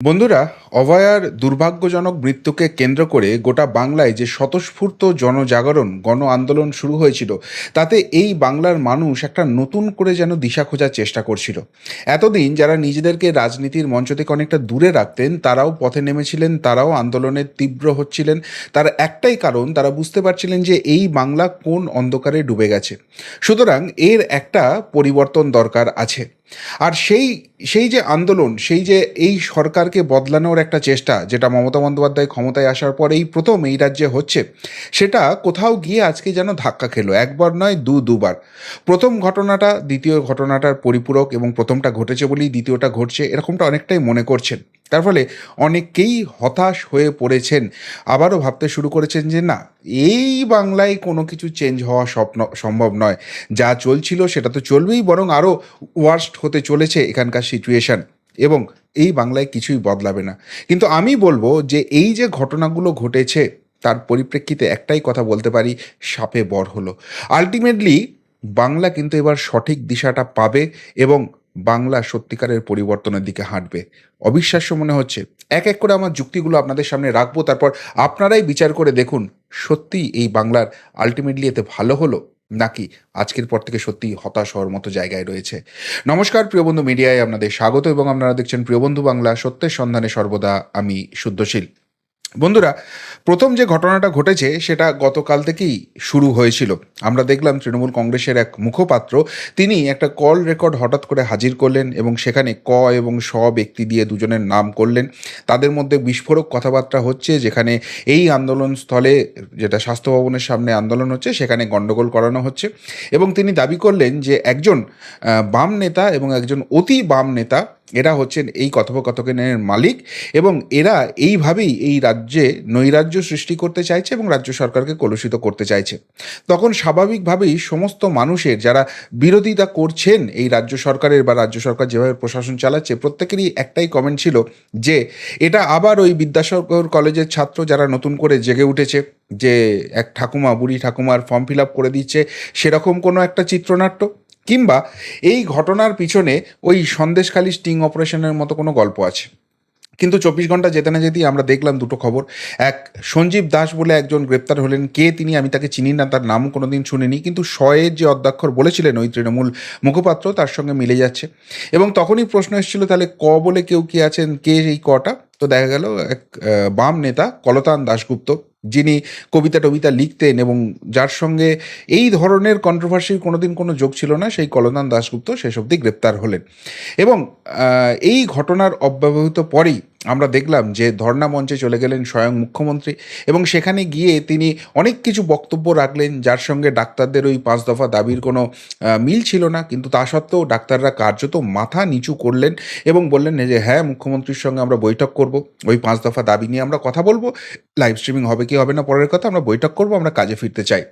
বন্ধুরা অভয়ার দুর্ভাগ্যজনক মৃত্যুকে কেন্দ্র করে গোটা বাংলায় যে স্বতঃস্ফূর্ত জনজাগরণ গণ আন্দোলন শুরু হয়েছিল, তাতে এই বাংলার মানুষ একটা নতুন করে যেন দিশা খোঁজার চেষ্টা করছিল। এতদিন যারা নিজেদেরকে রাজনীতির মঞ্চ থেকে অনেকটা দূরে রাখতেন, তারাও পথে নেমেছিলেন, তারাও আন্দোলনের তীব্র হচ্ছিলেন। তার একটাই কারণ, তারা বুঝতে পারছিলেন যে এই বাংলা কোন অন্ধকারে ডুবে গেছে। সুতরাং এর একটা পরিবর্তন দরকার আছে। আর সেই সেই যে আন্দোলন, সেই যে এই সরকারকে বদলানোর একটা চেষ্টা, যেটা মমতা বন্দ্যোপাধ্যায় ক্ষমতায় আসার পর এই প্রথম এই রাজ্যে হচ্ছে, সেটা কোথাও গিয়ে আজকে যেন ধাক্কা খেলো। একবার নয়, দু, দুবার। প্রথম ঘটনাটা, দ্বিতীয় ঘটনাটার পরিপূরক এবং প্রথমটা ঘটেছে বলেই দ্বিতীয়টা ঘটছে, এরকমটা অনেকটাই মনে করছেন। তার ফলে অনেকেই হতাশ হয়ে পড়েছেন। আবারও ভাবতে শুরু করেছেন যে, না, এই বাংলায় কোনো কিছু চেঞ্জ হওয়া স্বপ্ন, সম্ভব নয়। যা চলছিল সেটা তো চলবেই, বরং আরও ওয়ার্স্ট হতে চলেছে এখানকার সিচুয়েশন এবং এই বাংলায় কিছুই বদলাবে না। কিন্তু আমি বলব যে এই যে ঘটনাগুলো ঘটেছে, তার পরিপ্রেক্ষিতে একটাই কথা বলতে পারি, সাপে বর হলো। আলটিমেটলি বাংলা কিন্তু এবার সঠিক দিশাটা পাবে এবং বাংলা সত্যিকারের পরিবর্তনের দিকে হাঁটবে। অবিশ্বাস্য মনে হচ্ছে। এক এক করে আমার যুক্তিগুলো আপনাদের সামনে রাখব, তারপর আপনারাই বিচার করে দেখুন সত্যি এই বাংলার আলটিমেটলি এতে ভালো হলো? নাকি আজকের পর থেকে সত্যি হতাশ হওয়ার মতো জায়গায় রয়েছে। নমস্কার প্রিয়বন্ধু মিডিয়ায় আপনাদের স্বাগত এবং আপনারা দেখছেন প্রিয়বন্ধু বাংলা সত্যের সন্ধানে সর্বদা আমি শুদ্ধশীল। বন্ধুরা, প্রথম যে ঘটনাটা ঘটেছে সেটা গতকাল থেকেই শুরু হয়েছিল। আমরা দেখলাম তৃণমূল কংগ্রেসের এক মুখপাত্র, তিনি একটা কল রেকর্ড হঠাৎ করে হাজির করলেন এবং সেখানে ক এবং স ব্যক্তি দিয়ে দুজনের নাম করলেন। তাদের মধ্যে বিস্ফোরক কথাবার্তা হচ্ছে, যেখানে এই আন্দোলন স্থলে যেটা স্বাস্থ্য ভবনের সামনে আন্দোলন হচ্ছে, সেখানে গণ্ডগোল করানো হচ্ছে এবং তিনি দাবি করলেন যে একজন বাম নেতা এবং একজন অতি বাম নেতা এরা হচ্ছেন এই কথোপকথনের মালিক এবং এরা এইভাবেই এই রাজ্যে নৈরাজ্য সৃষ্টি করতে চাইছে এবং রাজ্য সরকারকে কলুষিত করতে চাইছে। তখন স্বাভাবিকভাবেই সমস্ত মানুষের যারা বিরোধিতা করছেন এই রাজ্য সরকারের বা রাজ্য সরকার যেভাবে প্রশাসন চালাচ্ছে, প্রত্যেকেরই একটাই কমেন্ট ছিল যে এটা আবার ওই বিদ্যাসাগর কলেজের ছাত্র যারা নতুন করে জেগে উঠেছে, যে এক ঠাকুমা, বুড়ি ঠাকুমার ফর্ম ফিল আপ করে দিচ্ছে, সেরকম কোনো একটা চিত্রনাট্য। কিংবা এই ঘটনার পিছনে ওই সন্দেশখালী স্টিং অপারেশনের মতো কোনো গল্প আছে। কিন্তু চব্বিশ ঘণ্টা যেতে না যেতেই আমরা দেখলাম দুটো খবর। এক, সঞ্জীব দাস বলে একজন গ্রেপ্তার হলেন। কে তিনি আমি তাকে চিনি না, তার নাম কোনো দিন শুনিনি। কিন্তু শয়ের যে অধ্যক্ষর বলেছিলেন ওই তৃণমূল মুখপাত্র, তার সঙ্গে মিলে যাচ্ছে। এবং তখনই প্রশ্ন এসেছিল, তাহলে ক বলে কেউ কে আছেন? কে এই কটা? তো দেখা গেল, এক বাম নেতা কলতান দাশগুপ্ত। যিনি কবিতা টবিতা লিখতেন এবং যার সঙ্গে এই ধরনের কন্ট্রোভার্সির কোনোদিন কোনো যোগ ছিল না, সেই কলনান দাশগুপ্ত শেষ অবধি গ্রেপ্তার হলেন। এবং এই ঘটনার অব্যবহিত পরেই আমরা দেখলাম যে ধর্ণা মঞ্চে চলে গেলেন স্বয়ং মুখ্যমন্ত্রী এবং সেখানে গিয়ে তিনি অনেক কিছু বক্তব্য রাখলেন, যার সঙ্গে ডাক্তারদের ওই পাঁচ দফা দাবির কোনো মিল ছিল না। কিন্তু তা সত্ত্বেও ডাক্তাররা কার্যত মাথা নিচু করলেন এবং বললেন যে হ্যাঁ মুখ্যমন্ত্রীর সঙ্গে আমরা বৈঠক করব। ওই পাঁচ দফা দাবি নিয়ে আমরা কথা বলব। লাইভ স্ট্রিমিং হবে কি হবে না পরের কথা, আমরা বৈঠক করব, আমরা কাজে ফিরতে চাই।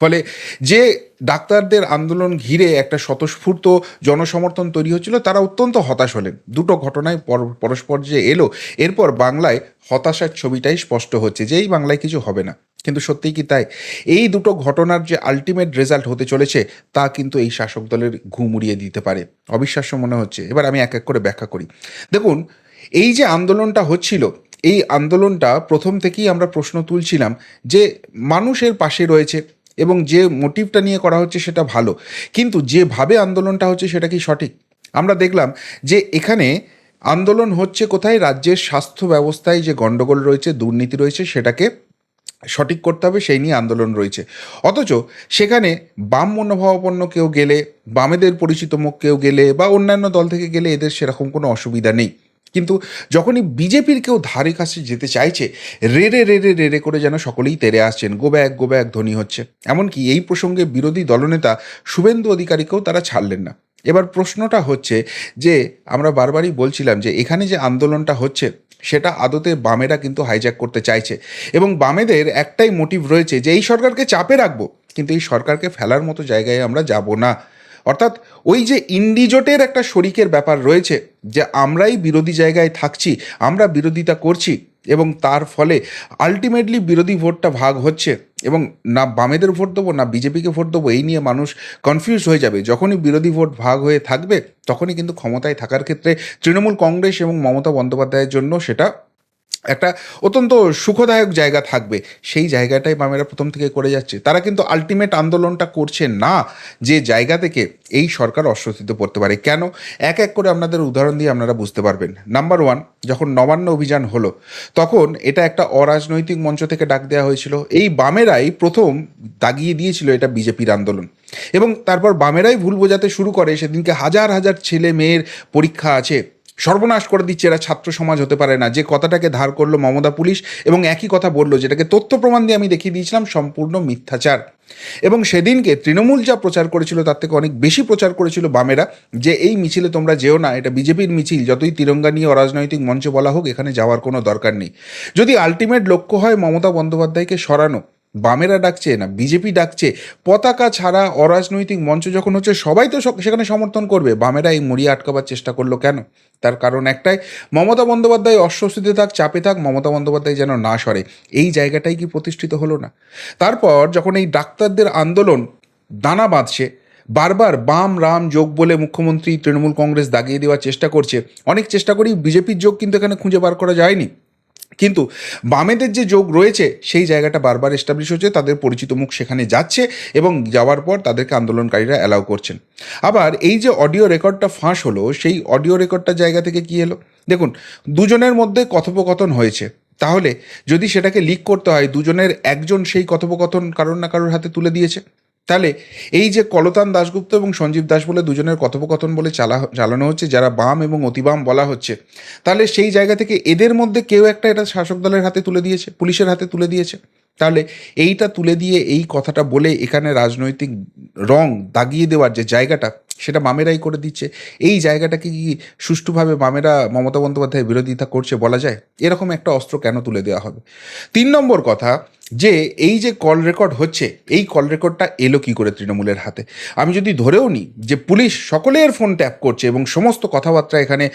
ফলে যে ডাক্তারদের আন্দোলন ঘিরে একটা স্বতঃস্ফূর্ত জনসমর্থন তৈরি হচ্ছিল, তারা অত্যন্ত হতাশ হলেন। দুটো ঘটনায় পর- পরস্পর যে এলো, এরপর বাংলায় হতাশার ছবিটাই স্পষ্ট হচ্ছে যে এই বাংলায় কিছু হবে না। কিন্তু সত্যিই কি তাই? এই দুটো ঘটনার যে আলটিমেট রেজাল্ট হতে চলেছে, তা কিন্তু এই শাসক দলের ঘুম উড়িয়ে দিতে পারে। অবিশ্বাস্য মনে হচ্ছে। এবার আমি এক এক করে ব্যাখ্যা করি। দেখুন, এই যে আন্দোলনটা হচ্ছিল, এই আন্দোলনটা প্রথম থেকেই আমরা প্রশ্ন তুলছিলাম যে মানুষের পাশে রয়েছে এবং যে মোটিভটা নিয়ে করা হচ্ছে সেটা ভালো। কিন্তু যেভাবে আন্দোলনটা হচ্ছে সেটা কি সঠিক? আমরা দেখলাম যে এখানে আন্দোলন হচ্ছে কোথায়? রাজ্যের স্বাস্থ্য ব্যবস্থায় যে গণ্ডগোল রয়েছে, দুর্নীতি রয়েছে, সেটাকে সঠিক করতে হবে, সেই নিয়ে আন্দোলন রয়েছে। অথচ সেখানে বাম মনোভাবাপন্ন কেউ গেলে, বামেদের পরিচিত মুখ কেউ গেলে বা অন্যান্য দল থেকে গেলে এদের সেরকম কোনো অসুবিধা নেই। কিন্তু যখনই বিজেপির কেউ ধারে কাছে যেতে চাইছে রেড়ে রেড়ে রেড়ে করে যেন সকলেই তেরে আসছেন, গো ব্যাক গো ব্যাক ধ্বনি হচ্ছে। এমনকি এই প্রসঙ্গে বিরোধী দলনেতা শুভেন্দু অধিকারীকেও তারা ছাড়লেন না। এবার প্রশ্নটা হচ্ছে যে, আমরা বারবারই বলছিলাম যে, এখানে যে আন্দোলনটা হচ্ছে, সেটা আদতে বামেরা কিন্তু হাইজ্যাক করতে চাইছে। এবং বামেদের একটাই মোটিভ রয়েছে যে, এই সরকারকে চাপে রাখব, কিন্তু এই সরকারকে ফেলার মতো জায়গায় আমরা যাব না। অর্থাৎ ওই যে ইন্ডিজোটের একটা শরিকের ব্যাপার রয়েছে যে আমরাই বিরোধী জায়গায় থাকছি, আমরা বিরোধিতা করছি এবং তার ফলে আলটিমেটলি বিরোধী ভোটটা ভাগ হচ্ছে এবং না বামেদের ভোট দেবো, না বিজেপিকে ভোট দেবো, এই নিয়ে মানুষ কনফিউজ হয়ে যাবে। যখনই বিরোধী ভোট ভাগ হয়ে থাকবে, তখনই কিন্তু ক্ষমতায় থাকার ক্ষেত্রে তৃণমূল কংগ্রেস এবং মমতা বন্দ্যোপাধ্যায়ের জন্য সেটা একটা অত্যন্ত সুখদায়ক জায়গা থাকবে। সেই জায়গাটাই বামেরা প্রথম থেকে করে যাচ্ছে। তারা কিন্তু আলটিমেট আন্দোলনটা করছে না যে জায়গা থেকে এই সরকার অস্বস্তিতে পড়তে পারে। কেন? এক এক করে আপনাদের উদাহরণ দিয়ে আপনারা বুঝতে পারবেন। নাম্বার ওয়ান যখন নবান্ন অভিযান হলো, তখন এটা একটা অরাজনৈতিক মঞ্চ থেকে ডাক দেওয়া হয়েছিল। এই বামেরাই প্রথম দাগিয়ে দিয়েছিল এটা বিজেপির আন্দোলন। এবং তারপর বামেরাই ভুল বোঝাতে শুরু করে। সেদিনকে হাজার হাজার ছেলে মেয়ের পরীক্ষা আছে। সর্বনাশ করে দিচ্ছে এরা, ছাত্র সমাজ হতে পারে না। যে কথাটাকে ধার করল মমতা পুলিশ এবং একই কথা বলল, যেটাকে তথ্য প্রমাণ দিয়ে আমি দেখিয়ে দিয়েছিলাম, সম্পূর্ণ মিথ্যাচার। এবং সেদিনকে তৃণমূল যা প্রচার করেছিল, তার থেকে অনেক বেশি প্রচার করেছিল বামেরা, যে এই মিছিলে তোমরা যেও না, এটা বিজেপির মিছিল, যতই তিরঙ্গা নিয়ে অরাজনৈতিক মঞ্চে বলা হোক, এখানে যাওয়ার কোনো দরকার নেই। যদি আলটিমেট লক্ষ্য হয় মমতা বন্দ্যোপাধ্যায়কে সরানো বামেরা ডাকছে না, বিজেপি ডাকছে। পতাকা ছাড়া অরাজনৈতিক মঞ্চ যখন হচ্ছে, সবাই তো সেখানে সমর্থন করবে। বামেরা এই মরিয়া আটকাবার চেষ্টা করল কেন? তার কারণ একটাই, মমতা বন্দ্যোপাধ্যায় অস্বস্তিতে থাক, চাপে থাক, মমতা বন্দ্যোপাধ্যায় যেন না সরে। এই জায়গাটাই কি প্রতিষ্ঠিত হলো না? তারপর যখন এই ডাক্তারদের আন্দোলন দানা বাঁধছে, বারবার বাম রাম যোগ বলে মুখ্যমন্ত্রী তৃণমূল কংগ্রেস দাগিয়ে দেওয়ার চেষ্টা করছে, অনেক চেষ্টা করি বিজেপির যোগ কিন্তু এখানে খুঁজে বার করা যায়নি। কিন্তু বামেদের যে যোগ রয়েছে, সেই জায়গাটা বারবার এস্টাবলিশ হচ্ছে, তাদের পরিচিত মুখ সেখানে যাচ্ছে এবং যাওয়ার পর তাদেরকে আন্দোলনকারীরা অ্যালাউ করছেন। আবার এই যে অডিও রেকর্ডটা ফাঁস হলো, সেই অডিও রেকর্ডটার জায়গা থেকে কি এলো? দেখুন, দুজনের মধ্যে কথোপকথন হয়েছে। তাহলে যদি সেটাকে লিক করতে হয়, দুজনের একজন সেই কথোপকথন কারোর না কারোর হাতে তুলে দিয়েছে। তাহলে এই যে কলতান দাশগুপ্ত এবং সঞ্জীব দাস বলে দুজনের কথোপকথন বলে চালা, চালানো হচ্ছে, যারা বাম এবং অতিবাম বলা হচ্ছে, তাহলে সেই জায়গা থেকে এদের মধ্যে কেউ একটা এটা শাসক দলের হাতে তুলে দিয়েছে, পুলিশের হাতে তুলে দিয়েছে। তাহলে এইটা তুলে দিয়ে এই কথাটা বলে এখানে রাজনৈতিক রং দাগিয়ে দেওয়ার যে জায়গাটা সেটা বামেরাই করে দিচ্ছে। এই জায়গাটাকে কি সুষ্ঠুভাবে বামেরা মমতা বন্দ্যোপাধ্যায় বিরোধিতা করছে বলা যায়? এরকম একটা অস্ত্র কেন তুলে দেওয়া হবে? তিন নম্বর কথা, যে এই যে কল রেকর্ড হচ্ছে, এই কল রেকর্ডটা এলো কি করে তৃণমূলের হাতে? আমি যদি ধরেও নিই যে পুলিশ সকলের ফোন ট্যাপ করছে এবং সমস্ত কথাবার্তা এখানে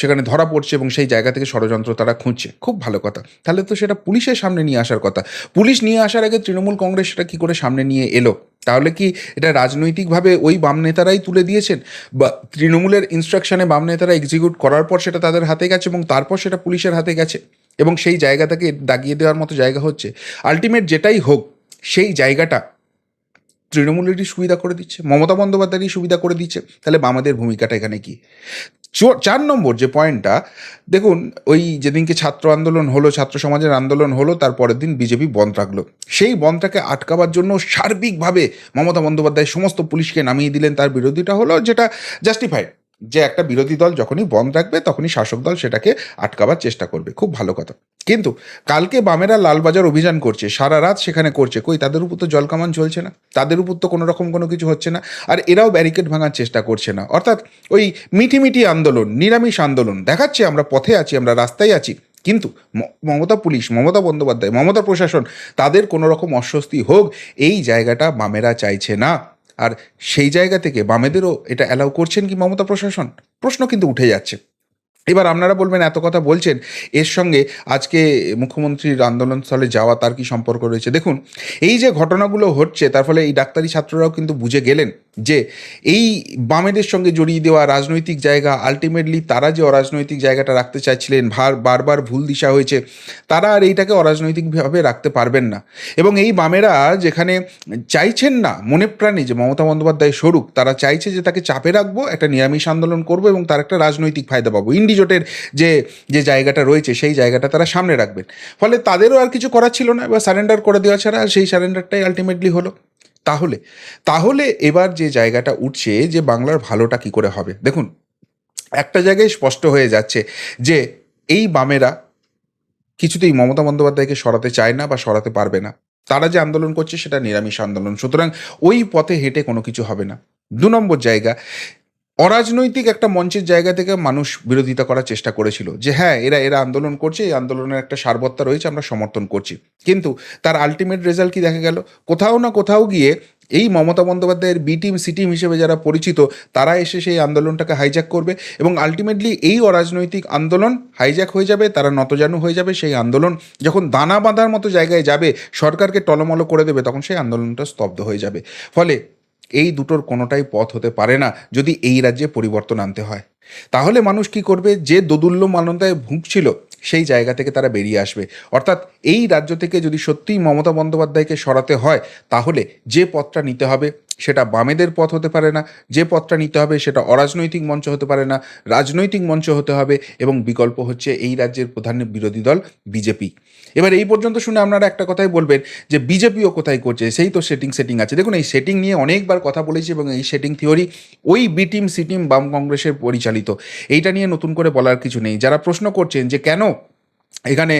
সেখানে ধরা পড়ছে এবং সেই জায়গা থেকে ষড়যন্ত্র তারা খুঁজছে, খুব ভালো কথা। তাহলে তো সেটা পুলিশের সামনে নিয়ে আসার কথা। পুলিশ নিয়ে আসার আগে তৃণমূল কংগ্রেস সেটা কি করে সামনে নিয়ে এলো? তাহলে কি এটা রাজনৈতিকভাবে ওই বাম নেতারাই তুলে দিয়েছেন? বা তৃণমূলের ইনস্ট্রাকশনে বাম নেতারা এক্সিকিউট করার পর সেটা তাদের হাতে গেছে এবং তারপর সেটা পুলিশের হাতে গেছে এবং সেই জায়গাটাকে দাগিয়ে দেওয়ার মতো জায়গা হচ্ছে। আলটিমেট যেটাই হোক, সেই জায়গাটা তৃণমূলেরই সুবিধা করে দিচ্ছে, মমতা বন্দ্যোপাধ্যায়েরই সুবিধা করে দিচ্ছে। তাহলে বামাদের ভূমিকাটা এখানে কি? চার নম্বর যে পয়েন্টটা দেখুন, ওই যেদিনকে ছাত্র আন্দোলন হলো, ছাত্র সমাজের আন্দোলন হলো, তার পরের দিন বিজেপি বন্ধ রাখল। সেই বন্ধটাকে আটকাবার জন্য সার্বিকভাবে মমতা বন্দ্যোপাধ্যায় সমস্ত পুলিশকে নামিয়ে দিলেন। তার বিরোধীটা হলো যেটা জাস্টিফাইড যে একটা বিরোধী দল যখনই বন্ধ রাখবে, তখনই শাসক দল সেটাকে আটকাবার চেষ্টা করবে। খুব ভালো কথা। কিন্তু কালকে বামেরা লালবাজার অভিযান করছে, সারা রাত সেখানে করছে। কই, তাদের উপর তো জলকামান চলছে না। তাদের উপর তো কোনো রকম কোনো কিছু হচ্ছে না। আর এরাও ব্যারিকেড ভাঙার চেষ্টা করছে না। অর্থাৎ ওই মিঠি মিঠি আন্দোলন, নিরামিষ আন্দোলন, দেখাচ্ছে আমরা পথে আছি, আমরা রাস্তায় আছি। কিন্তু মমতা পুলিশ, মমতা বন্দ্যোপাধ্যায়, মমতা প্রশাসন, তাদের কোনো রকম অস্বস্তি হোক, এই জায়গাটা বামেরা চাইছে না। আর সেই জায়গা থেকে বামেদেরও এটা অ্যালাউ করছেন কি মমতা প্রশাসন? প্রশ্ন কিন্তু উঠে যাচ্ছে। এবার আপনারা বলবেন, এত কথা বলছেন, এর সঙ্গে আজকে মুখ্যমন্ত্রীর আন্দোলনস্থলে যাওয়া তার কি সম্পর্ক রয়েছে? দেখুন, এই যে ঘটনাগুলো হচ্ছে, তার ফলে এই ডাক্তারি ছাত্ররাও কিন্তু বুঝে গেলেন। যে এই বামেদের সঙ্গে জড়িয়ে দেওয়া রাজনৈতিক জায়গা আলটিমেটলি তারা যে অরাজনৈতিক জায়গাটা রাখতে চাইছিলেন, ভার, বারবার ভুল দিশা হয়েছে, তারা আর এইটাকে অরাজনৈতিকভাবে রাখতে পারবেন না। এবং এই বামেরা যেখানে চাইছেন না, মনে প্রাণে যে মমতা বন্দ্যোপাধ্যায় স্বরূপ, তারা চাইছে যে তাকে চাপে রাখব, একটা নিরামিষ আন্দোলন করব এবং তার একটা রাজনৈতিক ফায়দা পাবো। ইন্ডিজোটের যে যে জায়গাটা রয়েছে, সেই জায়গাটা তারা সামনে রাখবেন। ফলে তাদেরও আর কিছু করার ছিল না, এবার সারেন্ডার করে দেওয়া ছাড়া সেই সারেন্ডারটাই আলটিমেটলি হলো। তাহলে তাহলে এবার যে জায়গাটা উঠছে যে বাংলার ভালোটা কি করে হবে? দেখুন, একটা জায়গায় স্পষ্ট হয়ে যাচ্ছে যে এই বামেরা কিছুতেই মমতা বন্দ্যোপাধ্যায়কে সরাতে চায় না বা সরাতে পারবে না। তারা যে আন্দোলন করছে সেটা নিরামিষ আন্দোলন। সুতরাং ওই পথে হেঁটে কোনো কিছু হবে না। দু নম্বর জায়গা অরাজনৈতিক একটা মঞ্চের জায়গা থেকে মানুষ বিরোধিতা করার চেষ্টা করেছিল যে হ্যাঁ এরা এরা আন্দোলন করছে, এই আন্দোলনের একটা সারবত্তা রয়েছে, আমরা সমর্থন করছি। কিন্তু তার আলটিমেট রেজাল্ট কি দেখা গেল? কোথাও না কোথাও গিয়ে এই মমতা বন্দ্যোপাধ্যায়ের বি টিম সি টিম হিসেবে যারা পরিচিত, তারা এসে সেই আন্দোলনটাকে হাইজ্যাক করবে এবং আলটিমেটলি এই অরাজনৈতিক আন্দোলন হাইজ্যাক হয়ে যাবে, তারা নতজানু হয়ে যাবে, সেই আন্দোলন যখন দানা বাঁধার মতো জায়গায় যাবে, সরকারকে টলমলো করে দেবে, তখন সেই আন্দোলনটা স্তব্ধ হয়ে যাবে। ফলে এই দুটোর কোনোটাই পথ হতে পারে না যদি এই রাজ্যে পরিবর্তন আনতে হয়। তাহলে মানুষ কি করবে? যে দোদুল্য মানতায় ভুগছিল, সেই জায়গা থেকে তারা বেরিয়ে আসবে। অর্থাৎ এই রাজ্য থেকে যদি সত্যিই মমতা বন্দ্যোপাধ্যায়কে সরাতে হয়, তাহলে যে পথটা নিতে হবে সেটা বামেদের পথ হতে পারে না, যে পথটা নিতে হবে সেটা অরাজনৈতিক মঞ্চ হতে পারে না, রাজনৈতিক মঞ্চ হতে হবে এবং বিকল্প হচ্ছে এই রাজ্যের প্রধান বিরোধী দল বিজেপি। এবার এই পর্যন্ত শুনে আপনারা একটা কথাই বলবেন যে বিজেপিও কোথায় করছে? সেই তো সেটিং সেটিং আছে। দেখুন, এই সেটিং নিয়ে অনেকবার কথা বলেছি এবং এই সেটিং থিওরি ওই বি টিম সি টিম বাম কংগ্রেসের পরিচালিত। এইটা নিয়ে নতুন করে বলার কিছু নেই। যারা প্রশ্ন করছেন যে কেন এখানে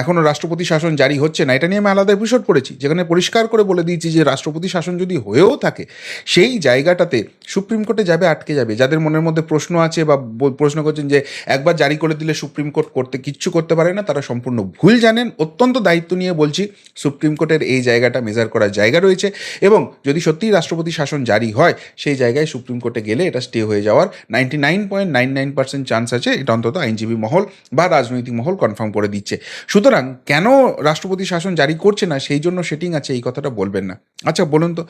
এখনও রাষ্ট্রপতি শাসন জারি হচ্ছে না। এটা নিয়ে আমি আলাদা এপিসোড করেছি, যেখানে পরিষ্কার করে বলে দিয়েছি যে রাষ্ট্রপতি শাসন যদি হয়েও থাকে, সেই জায়গাটাতে সুপ্রিম কোর্টে যাবে, আটকে যাবে। যাদের মনের মধ্যে প্রশ্ন আছে বা প্রশ্ন করছেন যে একবার জারি করে দিলে সুপ্রিম কোর্ট করতে, কিচ্ছু করতে পারে না, তারা সম্পূর্ণ ভুল জানেন। অত্যন্ত দায়িত্ব নিয়ে বলছি, সুপ্রিম কোর্টের এই জায়গাটা মেজার করার জায়গা রয়েছে এবং যদি সত্যিই রাষ্ট্রপতি শাসন জারি হয়, সেই জায়গায় সুপ্রিম কোর্টে গেলে এটা স্টে হয়ে যাওয়ার ninety nine point nine nine percent chance আছে। এটা অন্তত আইনজীবী মহল বা রাজনৈতিক মহল কনফার্ম করে দিচ্ছে। সুতরাং কেন রাষ্ট্রপতি শাসন জারি করছে না, সেই জন্য সেটিং আছে, এই কথাটা বলবেন না। আচ্ছা বলুন তো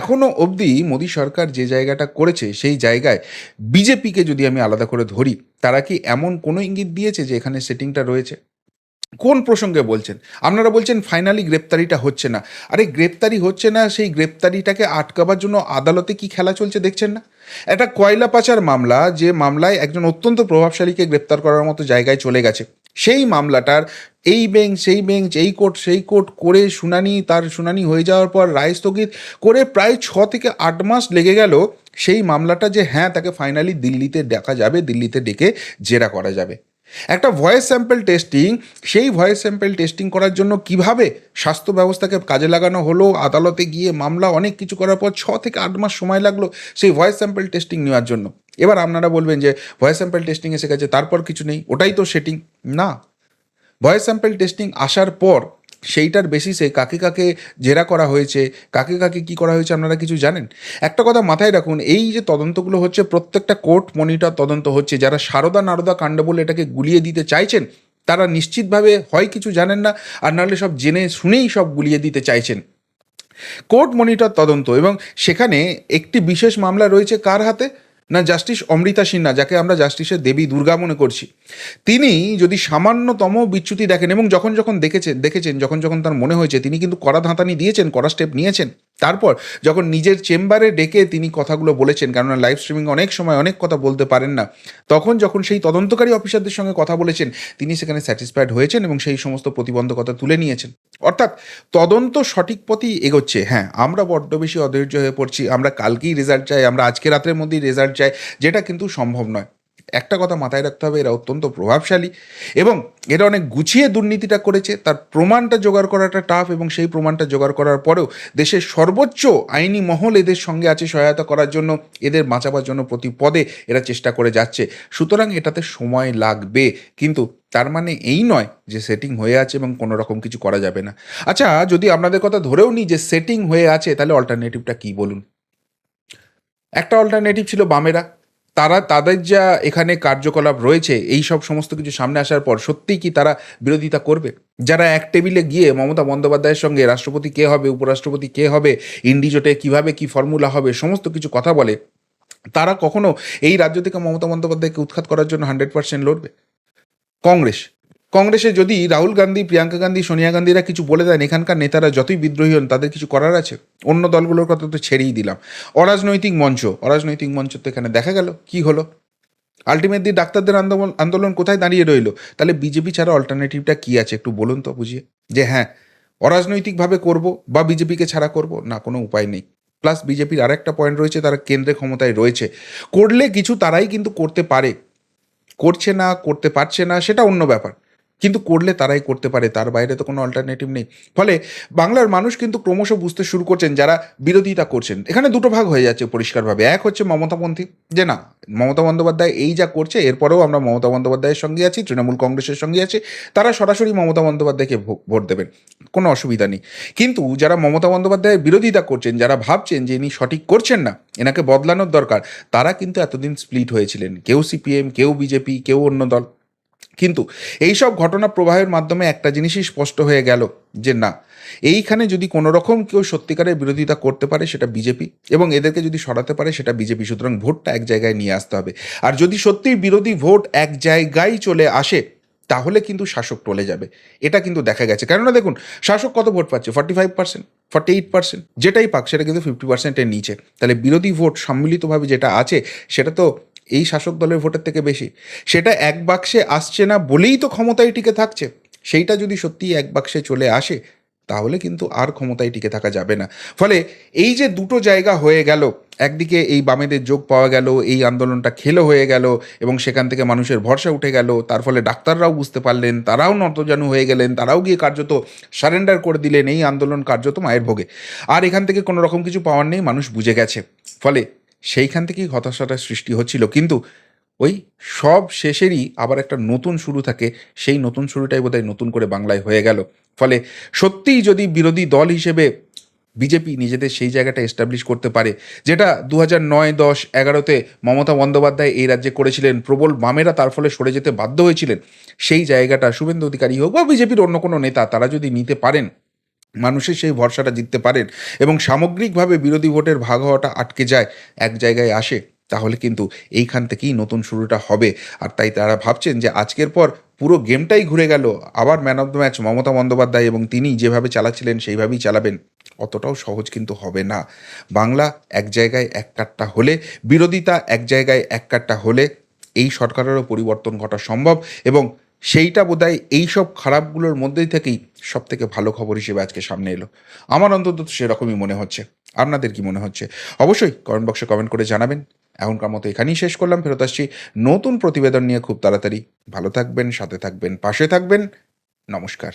এখনও অবধি মোদী সরকার যে জায়গাটা করেছে, সেই জায়গায় বিজেপিকে যদি আমি আলাদা করে ধরি, তারা কি এমন কোনো ইঙ্গিত দিয়েছে যে এখানে সেটিংটা রয়েছে? কোন প্রসঙ্গে বলছেন? আপনারা বলছেন ফাইনালি গ্রেপ্তারিটা হচ্ছে না। আরে, গ্রেপ্তারি হচ্ছে না, সেই গ্রেপ্তারিটাকে আটকাবার জন্য আদালতে কি খেলা চলছে দেখছেন না? একটা কয়লা পাচার মামলা, যে মামলায় একজন অত্যন্ত প্রভাবশালীকে গ্রেপ্তার করার মতো জায়গায় চলে গেছে। সেই মামলাটার এই বেঞ্চ, সেই বেঞ্চ, এই কোর্ট, সেই কোর্ট করে শুনানি, তার শুনানি হয়ে যাওয়ার পর রায় স্থগিত করে প্রায় ছ থেকে আট মাস লেগে গেল সেই মামলাটা যে হ্যাঁ তাকে ফাইনালি দিল্লিতে দেখা যাবে, দিল্লিতে ডেকে জেরা করা যাবে। একটা ভয়েস স্যাম্পেল টেস্টিং সেই ভয়েস স্যাম্পেল টেস্টিং করার জন্য কীভাবে স্বাস্থ্য ব্যবস্থাকে কাজে লাগানো হলো, আদালতে গিয়ে মামলা অনেক কিছু করার পর ছ থেকে আট মাস সময় লাগল সেই ভয়েস স্যাম্পেল টেস্টিং নেওয়ার জন্য। এবার আপনারা বলবেন যে ভয়েস স্যাম্পেল টেস্টিং এসে গেছে তারপর কিছু নেই, ওটাই তো সেটিং না। ভয়েস স্যাম্পেল টেস্টিং আসার পর সেইটার বেসিসে কাকে কাকে জেরা করা হয়েছে, কাকে কাকে কি করা হয়েছে আপনারা কিছু জানেন? একটা কথা মাথায় রাখুন, এই যে তদন্তগুলো হচ্ছে প্রত্যেকটা কোর্ট মনিটর তদন্ত হচ্ছে। যারা সারদা নারদা কাণ্ড বলে এটাকে গুলিয়ে দিতে চাইছেন, তারা নিশ্চিতভাবে হয় কিছু জানেন না, আর নাহলে সব জেনে শুনেই সব গুলিয়ে দিতে চাইছেন। কোর্ট মনিটর তদন্ত এবং সেখানে একটি বিশেষ মামলা রয়েছে কার হাতে? না জাস্টিস অমৃতা সিনহা, যাকে আমরা জাস্টিসের দেবী দুর্গা মনে করছি, তিনি যদি সামান্যতম বিচ্যুতি দেখেন এবং যখন যখন দেখেছেন দেখেছেন, যখন যখন তার মনে হয়েছে, তিনি কিন্তু কড়া ধাঁতানি দিয়েছেন, কড়া স্টেপ নিয়েছেন তারপর যখন নিজের চেম্বারে ডেকে তিনি কথাগুলো বলেছেন, কেননা লাইভ স্ট্রিমিং অনেক সময় অনেক কথা বলতে পারেন না, তখন যখন সেই তদন্তকারী অফিসারদের সঙ্গে কথা বলেছেন, তিনি সেখানে স্যাটিসফাইড হয়েছেন এবং সেই সমস্ত প্রতিবন্ধকতা তুলে নিয়েছেন। অর্থাৎ তদন্ত সঠিক পথেই এগোচ্ছে। হ্যাঁ আমরা বড্ড বেশি অধৈর্য হয়ে পড়ছি, আমরা কালকেই রেজাল্ট চাই, আমরা আজকে রাতের মধ্যেই রেজাল্ট চাই, যেটা কিন্তু সম্ভব নয়। একটা কথা মাথায় রাখতে হবে, এরা অত্যন্ত প্রভাবশালী এবং এরা অনেক গুছিয়ে দুর্নীতিটা করেছে। তার প্রমাণটা জোগাড় করাটা টাফ এবং সেই প্রমাণটা জোগাড় করার পরেও দেশের সর্বোচ্চ আইনি মহল এদের সঙ্গে আছে সহায়তা করার জন্য, এদের বাঁচাবার জন্য প্রতি পদে এরা চেষ্টা করে যাচ্ছে। সুতরাং এটাতে সময় লাগবে, কিন্তু তার মানে এই নয় যে সেটিং হয়ে আছে এবং কোনো রকম কিছু করা যাবে না। আচ্ছা যদি আপনাদের কথা ধরেও নিই যে সেটিং হয়ে আছে, তাহলে অল্টারনেটিভটা কী বলুন? একটা অল্টারনেটিভ ছিল বামেরা। তারা, তাদের যা এখানে কার্যকলাপ রয়েছে, এই সব সমস্ত কিছু সামনে আসার পর সত্যিই কি তারা বিরোধিতা করবে? যারা এক টেবিলে গিয়ে মমতা বন্দ্যোপাধ্যায়ের সঙ্গে রাষ্ট্রপতি কে হবে, উপরাষ্ট্রপতি কে হবে, ইন্ডিজোটে কীভাবে কি ফর্মুলা হবে, সমস্ত কিছু কথা বলে, তারা কখনো এই রাজ্য থেকে মমতা বন্দ্যোপাধ্যায়কে উৎখাত করার জন্য হান্ড্রেড পার্সেন্ট লড়বে? কংগ্রেস কংগ্রেসে যদি রাহুল গান্ধী, প্রিয়াঙ্কা গান্ধী, সোনিয়া গান্ধীরা কিছু বলে দেন, এখানকার নেতারা যতই বিদ্রোহী হন, তাদের কিছু করার আছে? অন্য দলগুলোর কথা তো ছেড়েই দিলাম। অরাজনৈতিক মঞ্চ অরাজনৈতিক মঞ্চ তো এখানে দেখা গেল, কি হলো? আলটিমেটলি ডাক্তারদের আন্দোলন আন্দোলন কোথায় দাঁড়িয়ে রইল? তাহলে বিজেপি ছাড়া অল্টারনেটিভটা কি আছে? একটু বলুন তো বুঝিয়ে। যে হ্যাঁ অরাজনৈতিকভাবে করব বা বিজেপিকে ছাড়া করব? না, কোনো উপায় নেই। প্লাস বিজেপির আরেকটা পয়েন্ট রয়েছে, তারা কেন্দ্রে ক্ষমতায় রয়েছে। করলে কিছু তারাই কিন্তু করতে পারে। করছে না, করতে পারছে না, সেটা অন্য ব্যাপার। কিন্তু করলে তারাই করতে পারে, তার বাইরে তো কোনো অল্টারনেটিভ নেই। ফলে বাংলার মানুষ কিন্তু ক্রমশ বুঝতে শুরু করছেন যারা বিরোধিতা করছেন। এখানে দুটো ভাগ হয়ে যাচ্ছে পরিষ্কারভাবে। এক হচ্ছে মমতাপন্থী যে না, মমতা বন্দ্যোপাধ্যায় এই যা করছে, এরপরেও আমরা মমতা বন্দ্যোপাধ্যায়ের সঙ্গে আছি, তৃণমূল কংগ্রেসের সঙ্গে আছি, তারা সরাসরি মমতা বন্দ্যোপাধ্যায়কে ভোট দেবেন। কোনো অসুবিধা নেই। কিন্তু যারা মমতা বন্দ্যোপাধ্যায়ের বিরোধিতা করছেন, যারা ভাবছেন যে ইনি সঠিক করছেন না, এনাকে বদলানোর দরকার, তারা কিন্তু এতদিন স্প্লিট হয়েছিলেন। কেউ সিপিএম, কেউ বিজেপি, কেউ অন্য দল। কিন্তু এইসব ঘটনা প্রবাহের মাধ্যমে একটা জিনিসই স্পষ্ট হয়ে গেল, যে না, এইখানে যদি কোনো রকম কেউ সত্যিকারের বিরোধিতা করতে পারে সেটা বিজেপি, এবং এদেরকে যদি সরাতে পারে সেটা বিজেপি, সুতরাং ভোটটা এক জায়গায় নিয়ে আসতে হবে। আর যদি সত্যিই বিরোধী ভোট এক জায়গায় চলে আসে, তাহলে কিন্তু শাসক টলে যাবে। এটা কিন্তু দেখা গেছে। কেননা দেখুন, শাসক কত ভোট পাচ্ছে? Forty five percent forty eight percent যেটাই পাক, সেটা কিন্তু ফিফটি পার্সেন্টের নিচে। তাহলে বিরোধী ভোট সম্মিলিতভাবে যেটা আছে, সেটা তো এই শাসক দলের ভোটের থেকে বেশি। সেটা এক বাক্সে আসছে না বলেই তো ক্ষমতায় টিকে থাকছে। সেইটা যদি সত্যিই এক বাক্সে চলে আসে, তাহলে কিন্তু আর ক্ষমতায় টিকে থাকা যাবে না। ফলে এই যে দুটো জায়গা হয়ে গেল, একদিকে এই বামেদের যোগ পাওয়া গেল, এই আন্দোলনটা খেলো হয়ে গেল এবং সেখান থেকে মানুষের ভরসা উঠে গেল, তার ফলে ডাক্তাররাও বুঝতে পারলেন, তারাও নতজানু হয়ে গেলেন, তারাও গিয়ে কার্যত সারেন্ডার করে দিলেন, এই আন্দোলন কার্যত মায়ের ভোগে। আর এখান থেকে কোনো রকম কিছু পাওয়ার নেই, মানুষ বুঝে গেছে। ফলে সেইখান থেকেই হতাশাটা সৃষ্টি হচ্ছিল। কিন্তু ওই সব শেষেরই আবার একটা নতুন শুরু থাকে। সেই নতুন শুরুটাই বোধহয় নতুন করে বাংলায় হয়ে গেল। ফলে সত্যিই যদি বিরোধী দল হিসেবে বিজেপি নিজেদের সেই জায়গাটা এস্টাবলিশ করতে পারে, যেটা দু হাজার নয়, দশ, এগারোতে মমতা বন্দ্যোপাধ্যায় এই রাজ্যে করেছিলেন, প্রবল বামেরা তার ফলে সরে যেতে বাধ্য হয়েছিলেন, সেই জায়গাটা শুভেন্দু অধিকারী হোক বা বিজেপির অন্য কোনো নেতা, তারা যদি নিতে পারেন মানুষের সেই ভরসাটা জিততে পারেন এবং সামগ্রিকভাবে বিরোধী ভোটের ভাগ হওয়াটা আটকে যায়, এক জায়গায় আসে, তাহলে কিন্তু এইখান থেকেই নতুন শুরুটা হবে। আর তাই তারা ভাবছেন যে আজকের পর পুরো গেমটাই ঘুরে গেল, আবার man of the match Mamata Bandyopadhyay এবং তিনি যেভাবে চালাচ্ছিলেন সেইভাবেই চালাবেন। অতটাও সহজ কিন্তু হবে না। বাংলা এক জায়গায় এক কাট্টা হলে, বিরোধিতা এক জায়গায় এক কাট্টা হলে, এই সরকারেরও পরিবর্তন ঘটা সম্ভব এবং সেইটা বোধ হয় এইসব খারাপগুলোর মধ্যেই থেকেই সব থেকে ভালো খবর হিসেবে আজকে সামনে এলো। আমার অন্তত সেরকমই মনে হচ্ছে। আপনাদের কি মনে হচ্ছে? অবশ্যই কমেন্ট বক্সে কমেন্ট করে জানাবেন। এখনকার মতো এখানেই শেষ করলাম। ফেরত আসছি নতুন প্রতিবেদন নিয়ে খুব তাড়াতাড়ি। ভালো থাকবেন, সাথে থাকবেন, পাশে থাকবেন। নমস্কার।